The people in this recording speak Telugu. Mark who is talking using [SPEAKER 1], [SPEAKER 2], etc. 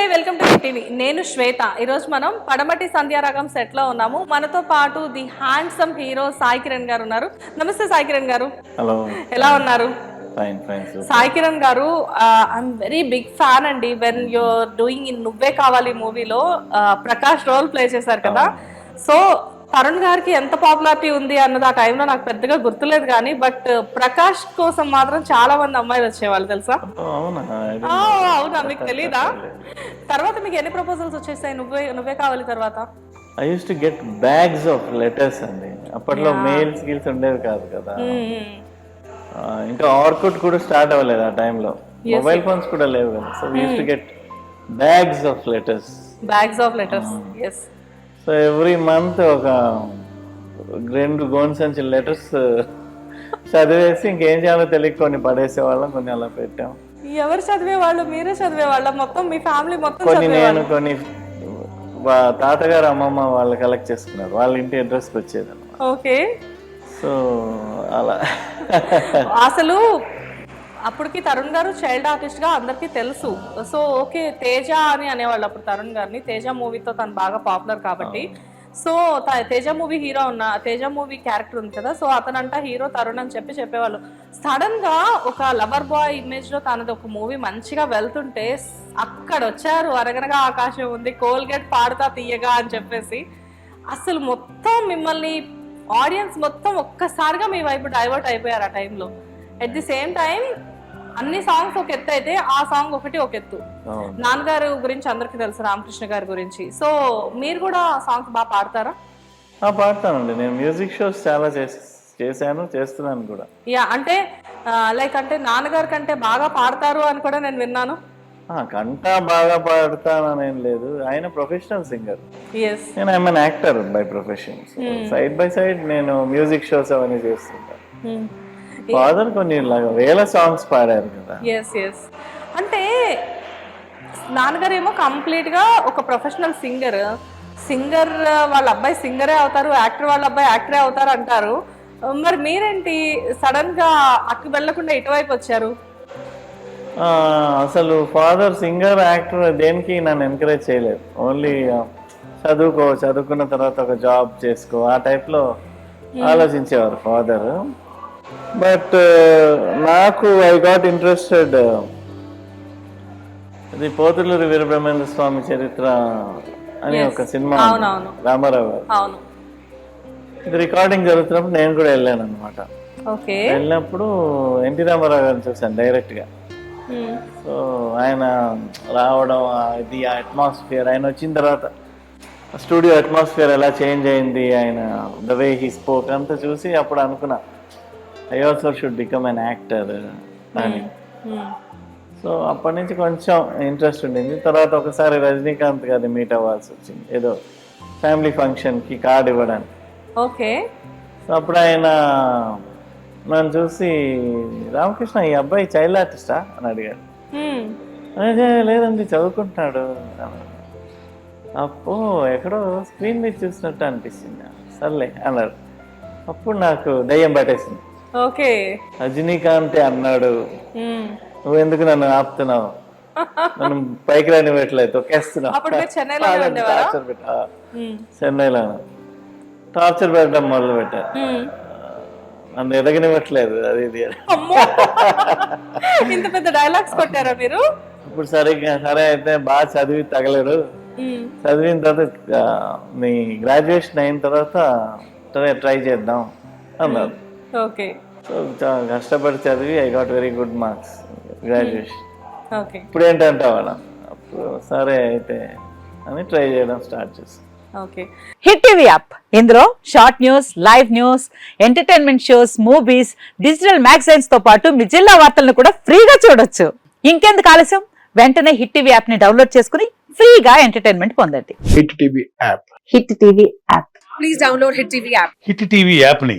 [SPEAKER 1] నమస్తే వెల్కమ్ టు టీవీ. నేను శ్వేత. ఈరోజు మనం పడమటి సంధ్యారాగం సెట్లో ఉన్నాము. మనతో పాటు the handsome hero Sai Kiran గారు ఉన్నారు. నమస్తే సాయి కిరణ్ గారు.
[SPEAKER 2] హలో
[SPEAKER 1] ఎలా ఉన్నారు? సాయి కిరణ్ గారు ఐఎమ్ వెరీ బిగ్ ఫ్యాన్ అండి. When you're doing in Nuvve Kavali మూవీలో ప్రకాష్ రోల్ ప్లే చేశారు కదా. సో తరుణ్ గారికి ఎంత పాపులారిటీ ఉంది అన్నది ఆ టైంలో నాకు పెద్దగా గుర్తులేదు కానీ బట్ ప్రకాష్ కోసం మాత్రం చాలా మంది అమ్మాయిలు వచ్చేవాళ్ళు తెలుసా?
[SPEAKER 2] అవునా?
[SPEAKER 1] మీకు తెలీదా? తర్వాత మీకు ఎన్ని ప్రపోజల్స్ వచ్చేసాయి? నువ్వే నువ్వే కావాలి తర్వాత.
[SPEAKER 2] I used to get bags of letters అండి. అప్పట్లో మెయిల్ స్కిల్స్ ఉండేవి కాదు కదా. ఇంకా ఆర్కుట్ కూడా స్టార్ట్ అవ్వలేదు ఆ టైంలో మొబైల్ ఫోన్స్ కూడా లేవు కదా. So used to get bags of letters
[SPEAKER 1] bags of letters yes
[SPEAKER 2] so every month ఒక రెండు గోన్ సంచి లెటర్స్ చదివేసి ఇంకేం చేయాలో తెలియక కొన్ని పడేసేవాళ్ళం కొన్ని అలా పెట్టాం.
[SPEAKER 1] ఎవరు చదివే వాళ్ళు మీరే చదివే వాళ్ళ మొత్తం మీ ఫ్యామిలీ మొత్తం
[SPEAKER 2] కొన్ని నేను కొన్ని తాతగారు అమ్మమ్మ వాళ్ళు కలెక్ట్ చేసుకున్నారు. వాళ్ళ ఇంటి అడ్రస్కి వచ్చేది
[SPEAKER 1] ఓకే
[SPEAKER 2] సో అలా.
[SPEAKER 1] అసలు అప్పటికి తరుణ్ గారు చైల్డ్ ఆర్టిస్ట్గా అందరికీ తెలుసు. సో ఓకే తేజ అని అనేవాళ్ళు అప్పుడు తరుణ్ గారిని. తేజ మూవీతో తను బాగా పాపులర్ కాబట్టి. సో తేజ మూవీ హీరో ఉన్న తేజ మూవీ క్యారెక్టర్ ఉంది కదా. సో అతనంట హీరో తరుణ్ అని చెప్పి చెప్పేవాళ్ళు. సడన్గా ఒక లవర్ బాయ్ ఇమేజ్లో తనది ఒక మూవీ మంచిగా వెళ్తుంటే అక్కడ వచ్చారు అరగనగా ఆకాశం ఉంది. కోల్గేట్ పాడుతా తీయగా అని చెప్పేసి. అసలు మొత్తం మిమ్మల్ని ఆడియన్స్ మొత్తం ఒక్కసారిగా మీ వైపు డైవర్ట్ అయిపోయారు ఆ టైంలో. ఎట్ ది సేమ్ టైం అన్ని సాంగ్స్ ఒక ఎత్తు అయితే ఆ సాంగ్ ఒకటి ఒక ఎత్తు. నాన్నగారు గురించి అందరికీ తెలుసు రామకృష్ణ గారి గురించి. సో మీరు కూడా సాంగ్స్ బాగా పాడతారా?
[SPEAKER 2] పాడతానండి. నేను మ్యూజిక్ షోస్ చాలా చేశాను చేస్తున్నాను కూడా.
[SPEAKER 1] యా అంటే లైక్ అంటే నాన్నగారి కంటే బాగా పాడతారు అని కూడా నేను విన్నాను.
[SPEAKER 2] కంట బాగా పాడతాననేం లేదు. ఆయన ప్రొఫెషనల్ సింగర్ నేను I'm actor by profession. Side by side నేను మ్యూజిక్ షోస్ అవన్నీ చేస్తుంటాను ఫాదర్ కొన్ని వేల సాంగ్స్ పాడారు కదా.
[SPEAKER 1] ఎస్ ఎస్ అంటే నాన్నగారు ఏమో కంప్లీట్గా ఒక ప్రొఫెషనల్ సింగర్. సింగర్ వాళ్ళ అబ్బాయి సింగరే అవుతారు యాక్టర్ వాళ్ళ అబ్బాయి యాక్టరే అవుతారు అంటారు. మరి మీరేంటి సడన్గా అక్కి వెళ్ళకుండా ఇటువైపు వచ్చారు?
[SPEAKER 2] అసలు ఫాదర్ సింగర్ యాక్టర్ దేనికి నన్ను ఎంకరేజ్ చేయలేదు. ఓన్లీ చదువుకో చదువుకున్న తర్వాత ఒక జాబ్ చేసుకో ఆ టైప్లో ఆలోచించేవారు ఫాదర్. బట్ నాకు ఐ గాట్ ఇంట్రెస్టెడ్ ఇది పోతులూరి వీరబ్రహ్మేంద్ర స్వామి చరిత్ర అని ఒక సినిమా రామారావు గారు
[SPEAKER 1] అవును.
[SPEAKER 2] ఇది రికార్డింగ్ జరుగుతున్నప్పుడు నేను కూడా వెళ్ళాను అనమాట
[SPEAKER 1] ఓకే.
[SPEAKER 2] వెళ్ళినప్పుడు ఎన్టీ రామారావు గారిని చూశాను డైరెక్ట్గా సో ఆయన రావడం ఇది ఆ అట్మాస్ఫియర్ ఆయన వచ్చిన తర్వాత స్టూడియో అట్మాస్ఫియర్ ఎలా చేంజ్ అయింది ఆయన ద వే హీ స్పోక్ అంతా చూసి అప్పుడు అనుకున్నా. I also should become an actor అని సో అప్పటి నుంచి కొంచెం ఇంట్రెస్ట్ ఉండింది. తర్వాత ఒకసారి రజనీకాంత్ గారిని మీట్ అవ్వాల్సి వచ్చింది. ఏదో ఫ్యామిలీ ఫంక్షన్కి కార్డ్ ఇవ్వడానికి.
[SPEAKER 1] ఓకే.
[SPEAKER 2] సో అప్పుడు ఆయన నన్ను చూసి రామకృష్ణ ఈ అబ్బాయి చైల్డ్ ఆర్టిస్టా అని అడిగాడు. అదే లేదండి చదువుకుంటున్నాడు. అప్పు ఎక్కడో స్క్రీన్ మీద చూసినట్టు అనిపిస్తుంది. సర్లే అన్నాడు అప్పుడు నాకు దయ్యం పట్టేసింది.
[SPEAKER 1] ఓకే.
[SPEAKER 2] రజనీకాంతే అన్నాడు. నువ్వు ఎందుకు నన్ను ఆపుతున్నావు? నన్ను పైకి రానివ్వట్లేదు తొక్కేస్తున్నావు. పెట్టా. చెన్నైలో. టార్చర్ పెట్టడం మొదలు పెట్టారు నన్ను ఎదగనివ్వట్లేదు అది ఇది
[SPEAKER 1] ఇంత పెద్ద డైలాగ్స్ కొట్టారా మీరు?
[SPEAKER 2] ఇప్పుడు సరే సరే అయితే బాగా చదివి తగలడు. చదివిన తర్వాత నీ గ్రాడ్యుయేషన్ అయిన తర్వాత ట్రై చేద్దాం అన్నారు.
[SPEAKER 1] ఓకే.
[SPEAKER 2] సో చాలా కష్టపడి చదివి I got very good marks graduation
[SPEAKER 1] okay.
[SPEAKER 2] ఇప్పుడు ఏంటంటే వాళ్ళ అప్పుడు సరే అయితే అని ట్రై చేయడం స్టార్ట్ చేస్తాం
[SPEAKER 1] ఓకే.
[SPEAKER 3] Hit TV app. ఇందులో short news live news entertainment shows movies digital మ్యాగజైన్స్తో పాటు మీ జిల్లా వార్తలను కూడా ఫ్రీగా చూడొచ్చు. ఇంకెందుకు ఆలస్యం? వెంటనే హిట్ టీవీ యాప్ని డౌన్లోడ్ చేసుకుని ఫ్రీగా ఎంటర్టైన్మెంట్ పొందండి.
[SPEAKER 4] Hit TV app.
[SPEAKER 3] Hit TV app.
[SPEAKER 5] Hit TV యాప్ని